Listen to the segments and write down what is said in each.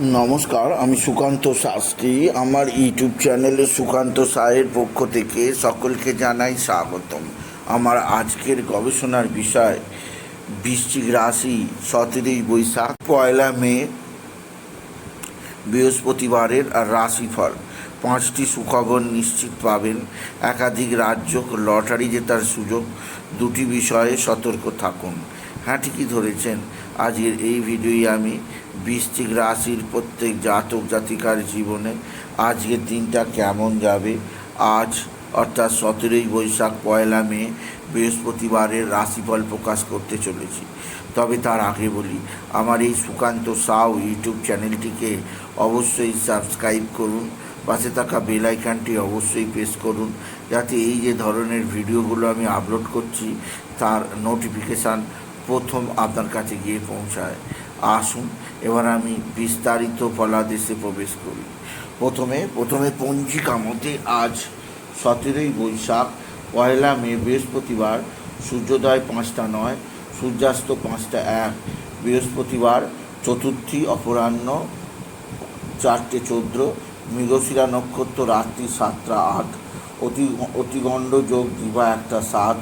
নমস্কার, আমি সুকান্ত শাস্ত্রী। আমার ইউটিউব চ্যানেলে সুকান্ত সায়ের পক্ষ থেকে সকলকে জানাই স্বাগতম। আমার আজকের গবেষণার বিষয় বৃশ্চিক রাশি, সতেরোই বৈশাখ, পয়লা মে, বৃহস্পতিবারের রাশিফল। পাঁচটি সুখবর নিশ্চিত পাবেন। একাধিক রাজ্য লটারি জেতার সুযোগ, দুটি বিষয়ে সতর্ক থাকুন। হ্যাঁ ঠিকই ধরেছেন। আজকের এই ভিডিওই আমি বৃশ্চিক রাশির প্রত্যেক জাতক জাতিকার জীবনে আজকের দিনটা কেমন যাবে? আজ, অর্থাৎ সতেরোই বৈশাখ, পয়লা মে, বৃহস্পতিবারের রাশিফল প্রকাশ করতে চলেছি। তবে তার আগে বলি, আমার এই সুকান্ত সাউ ইউটিউব চ্যানেলটিকে অবশ্যই সাবস্ক্রাইব করুন, পাশে থাকা বেল আইকনটি অবশ্যই প্রেস করুন, যাতে এই যে ধরনের ভিডিওগুলো আমি আপলোড করছি, তার নোটিফিকেশান প্রথম আপনার কাছে গিয়ে পৌঁছায়। আসুন, এবার আমি বিস্তারিত ফলাদেশে প্রবেশ করি। প্রথমে প্রথমে পঞ্জিকা মতে আজ সতেরোই বৈশাখ, পয়লা মে, বৃহস্পতিবার, সূর্যোদয় পাঁচটা নয়, সূর্যাস্ত পাঁচটা এক, বৃহস্পতিবার, চতুর্থী অপরাহ্ন চারটে চোদ্দ, মৃগশিরা নক্ষত্র রাত্রি সাতটা আট, অতি অতিগণ্ড যোগ দিবা একটা সাত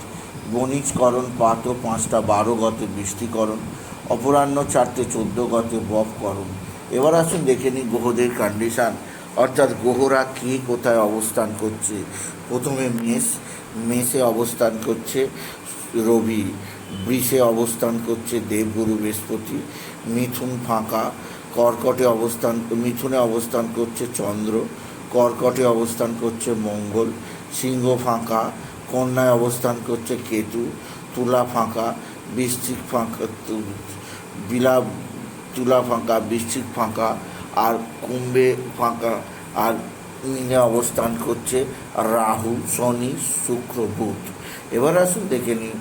বণিজকরণ পাত পাঁচটা, বারো গতে বৃষ্টিকরণ, অপরাহ্ন চারটে, চোদ্দ গতে বপকরণ। এবার আসুন দেখে নিই গ্রহদের কন্ডিশান অর্থাৎ গ্রহরা কে কোথায় অবস্থান করছে? প্রথমে মেষ, মেষে অবস্থান করছে রবি, বৃষে অবস্থান করছে দেবগুরু বৃহস্পতি, মিথুন ফাঁকা, কর্কটে অবস্থান, মিথুনে অবস্থান করছে চন্দ্র, কর্কটে অবস্থান করছে মঙ্গল, সিংহ ফাঁকা কন্যায় অবস্থান করছে কেতু, তুলা ফাঁকা, বৃশ্চিক ফাঁকা বিলা তুলা ফাঁকা, বৃশ্চিক ফাঁকা, আর কুম্ভে ফাঁকা, আর মিনে অবস্থান করছে রাহু, শনি, শুক্র, বুধ। এবার আসুন দেখে নিই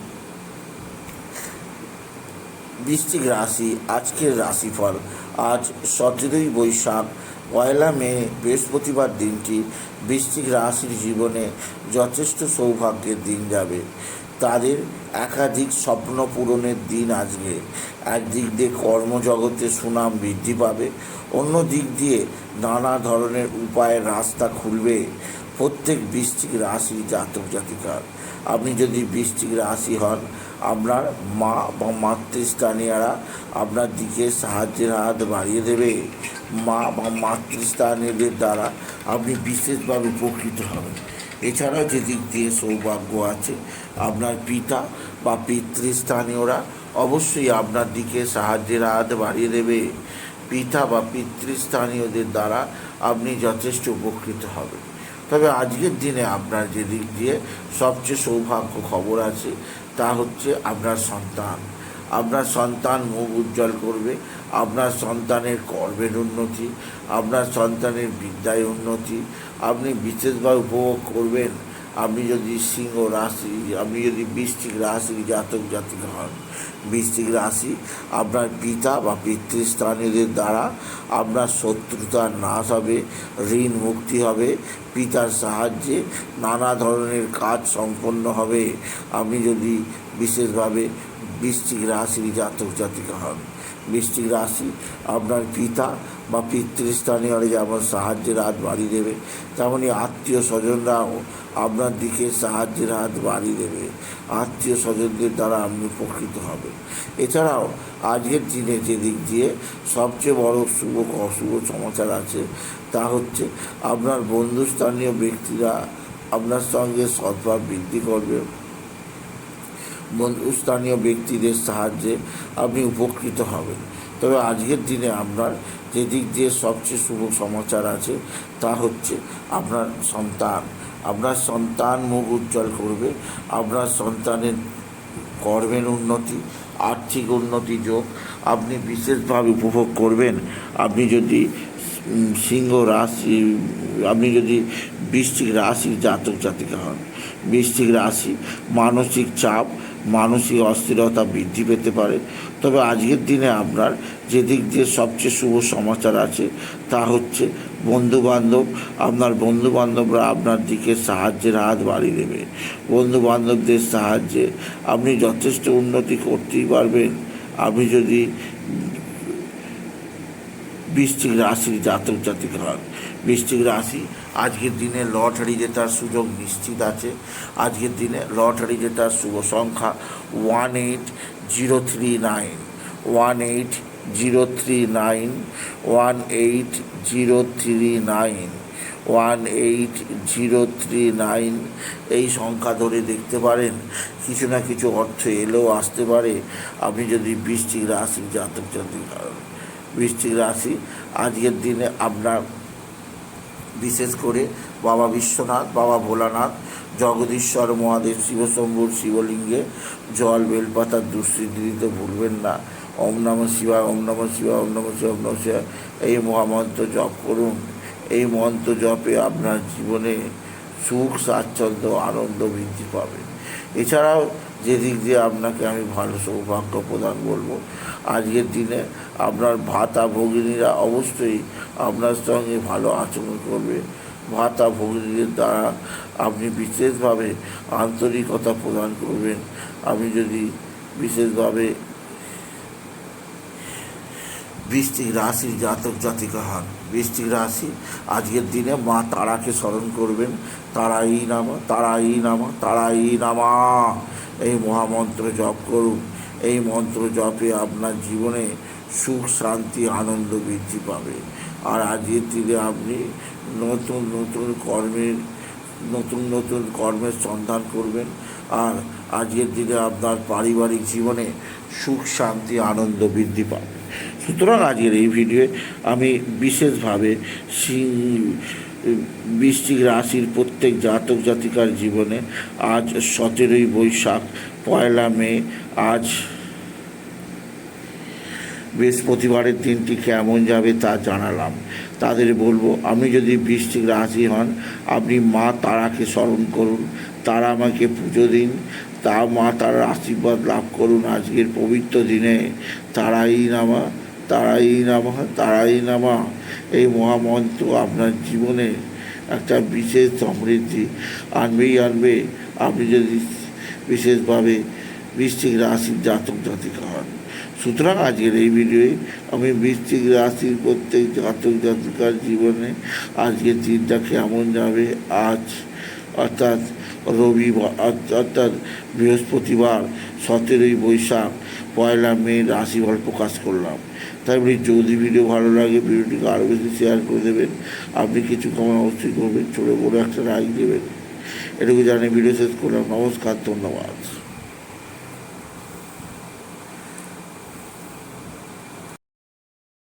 বৃশ্চিক রাশি, আজকের রাশিফল। আজ সতেরোই বৈশাখ। পয়লা মে, বৃহস্পতিবার দিনটি বৃশ্চিক রাশির জীবনে যথেষ্ট সৌভাগ্যের দিন যাবে। তাদের একাধিক স্বপ্ন পূরণের দিন আজকে। একদিক দিয়ে কর্মজগতে সুনাম বৃদ্ধি পাবে অন্য দিক দিয়ে নানা ধরনের উপায়ের রাস্তা খুলবে। প্রত্যেক বৃশ্চিক রাশি জাতক জাতিকার। আপনি যদি বৃশ্চিক রাশি হন, আপনার মা বা মাতৃস্থানীয়রা আপনার দিকে সাহায্যের হাত বাড়িয়ে দেবে। মা বা মাতৃস্থানীয়দের দ্বারা আপনি বিশেষভাবে উপকৃত হবেন। এছাড়াও যে দিক দিয়ে সৌভাগ্য আছে, আপনার পিতা বা পিতৃস্থানীয়রা অবশ্যই আপনার দিকে সাহায্যের হাত বাড়িয়ে দেবে। পিতা বা পিতৃস্থানীয়দের দ্বারা আপনি যথেষ্ট উপকৃত হবেন। তবে আজকের দিনে আপনার যে দিক দিয়ে সবচেয়ে সৌভাগ্য খবর আছে, তা হচ্ছে আপনার সন্তান। আপনার সন্তান মুখ উজ্জ্বল করবে, আপনার সন্তানের কর্মের উন্নতি, আপনার সন্তানের বিদ্যায় উন্নতি, আপনি বিশেষভাবে উপভোগ করবেন। আপনি যদি সিংহ রাশি আপনি যদি বৃশ্চিক রাশি, জাতক, জাতিকা হন। বৃশ্চিক রাশি আপনার পিতা বা পিতৃস্থানীয়দের দ্বারা আপনার শত্রুতার নাশ হবে, ঋণ মুক্তি হবে, পিতার সাহায্যে নানা ধরনের কাজ সম্পন্ন হবে। আপনি যদি বিশেষভাবে বৃষ্টিক রাশির জাতক, জাতিকা হন, বৃশ্চিক রাশি আপনার পিতা বা পিতৃস্থানীয়রা যেমন সাহায্যের হাত বাড়িয়ে দেবে তেমনই আত্মীয় স্বজনরাও আপনার দিকে সাহায্যের হাত বাড়িয়ে দেবে। আত্মীয় স্বজনদের দ্বারা আপনি উপকৃত হবেন। এছাড়াও আজকের দিনে যে দিক দিয়ে সবচেয়ে বড় শুভ অশুভ সমাচার আছে, তা হচ্ছে আপনার বন্ধুস্থানীয় ব্যক্তিরা আপনার সঙ্গে সদ্ভাব বৃদ্ধি করবে। বন্ধুস্থানীয় ব্যক্তিদের সাহায্যে আপনি উপকৃত হবেন। তবে আজকের দিনে আপনার যে দিক দিয়ে সবচেয়ে শুভ সমাচার আছে, তা হচ্ছে আপনার সন্তান। আপনার সন্তান মুখ উজ্জ্বল করবে, আপনার সন্তানের কর্মের উন্নতি, আর্থিক উন্নতি যোগ, আপনি বিশেষভাবে উপভোগ করবেন। আপনি যদি সিংহ রাশি, আপনি যদি বৃষ্টিক রাশির জাতক জাতিকা হন বৃষ্টিক রাশি মানসিক চাপ, মানসিক অস্থিরতা বৃদ্ধি পেতে পারে তবে আজকের দিনে আপনার যে দিক দিয়ে সবচেয়ে শুভ সমাচার আছে, তা হচ্ছে বন্ধুবান্ধব। আপনার বন্ধুবান্ধবরা আপনার দিকে সাহায্যের হাত বাড়িয়ে দেবে। বন্ধুবান্ধবদের সাহায্যে আপনি যথেষ্ট উন্নতি করতেই পারবেন। আপনি যদি বৃশ্চিক রাশির জাতক জাতিক হন, বৃশ্চিক রাশি আজকের দিনে লটারি জেতার সুযোগ নিশ্চিত আছে। আজকের দিনে লটারি জেতার শুভ সংখ্যা one eight zero three nine, one eight zero three nine, one eight zero three nine, one eight zero three nine. এই সংখ্যা ধরে দেখতে পারেন, কিছু না কিছু অর্থ এলেও আসতে পারে। আপনি যদি বৃষ্টিক রাশি জাতক জাতিকা বৃষ্টিক রাশি, আজকের দিনে আপনার বিশেষ করে বাবা বিশ্বনাথ, বাবা ভোলানাথ জগদীশ্বর, মহাদেব, শিবশম্ভুর শিবলিঙ্গে জল বেলপাতার দুষ্কৃতি দিতে ভুলবেন না। ওম নম শিবায়, ওম নম শিবায়, ওম নম শিবায়, ওম নম শিবায়। এই মহামন্ত্র জপ করুন। এই মন্ত্র জপে আপনার জীবনে সুখ, স্বাচ্ছন্দ্য, আনন্দ বৃদ্ধি পাবে। এছাড়াও যে দিক দিয়ে আপনাকে আমি ভালো সৌভাগ্য প্রদান বলব আজকের দিনে আপনার ভাতা ভগিনীরা অবশ্যই আপনার সঙ্গে ভালো আচরণ করবে। ভাতা ভগিনীদের দ্বারা আপনি বিশেষভাবে আন্তরিকতা প্রদান করবেন। আপনি যদি বিশেষভাবে বৃষ্টিক রাশির জাতক জাতিকা হন, বৃষ্টিক রাশি আজকের দিনে মা তারাকে স্মরণ করবেন। তারাই নামা তারা ই নামা তারা ই নামা। এই মহামন্ত্র জপ করুন। এই মন্ত্র জপে আপনার জীবনে সুখ, শান্তি, আনন্দ বৃদ্ধি পাবে। আর আজকের দিনে আপনি নতুন নতুন কর্মের, নতুন নতুন কর্মের সন্ধান করবেন। আর আজকের দিনে আপনার পারিবারিক জীবনে সুখ, শান্তি, আনন্দ বৃদ্ধি পাবে। সুতরাং আজকের এই ভিডিওয়ে আমি বিশেষভাবে সিং, বৃশ্চিক রাশির প্রত্যেক জাতক জাতিকার জীবনে আজ সতেরোই বৈশাখ, পয়লা মে, আজ বৃহস্পতিবারের দিনটি কেমন যাবে তা জানালাম। তাদের বলব, আপনি যদি বৃষ্টিক রাশি হন, আপনি মা তারাকে স্মরণ করুন। তারা আমাকে পুজো দিন। তা মা তারার আশীর্বাদ লাভ করুন আজকের পবিত্র দিনে। তারাই নামা তারাই নামা তারাই নামা। এই মহামন্ত্র আপনার জীবনে একটা বিশেষ সমৃদ্ধি আনবেই আনবে। আপনি যদি বিশেষভাবে বৃষ্টিক রাশির জাতক জাতিকা হন। সুতরাং আজকের এই ভিডিওয়ে আমি বৃশ্চিক রাশির প্রত্যেক জাতক জাতিকার জীবনে আজকের দিনটা কেমন যাবে? আজ, অর্থাৎ রবিবার অর্থাৎ বৃহস্পতিবার, সতেরোই বৈশাখ, পয়লা মে রাশিফল প্রকাশ করলাম। তাই বলি, যদি ভিডিও ভালো লাগে, ভিডিওটিকে আরও বেশি শেয়ার করে দেবেন। আপনি কিছু কমন অবশ্যই করবেন, ছোটো বড়ো একটা লাইক দেবেন। এটুকু জানিয়ে ভিডিও শেষ করলাম। নমস্কার, ধন্যবাদ।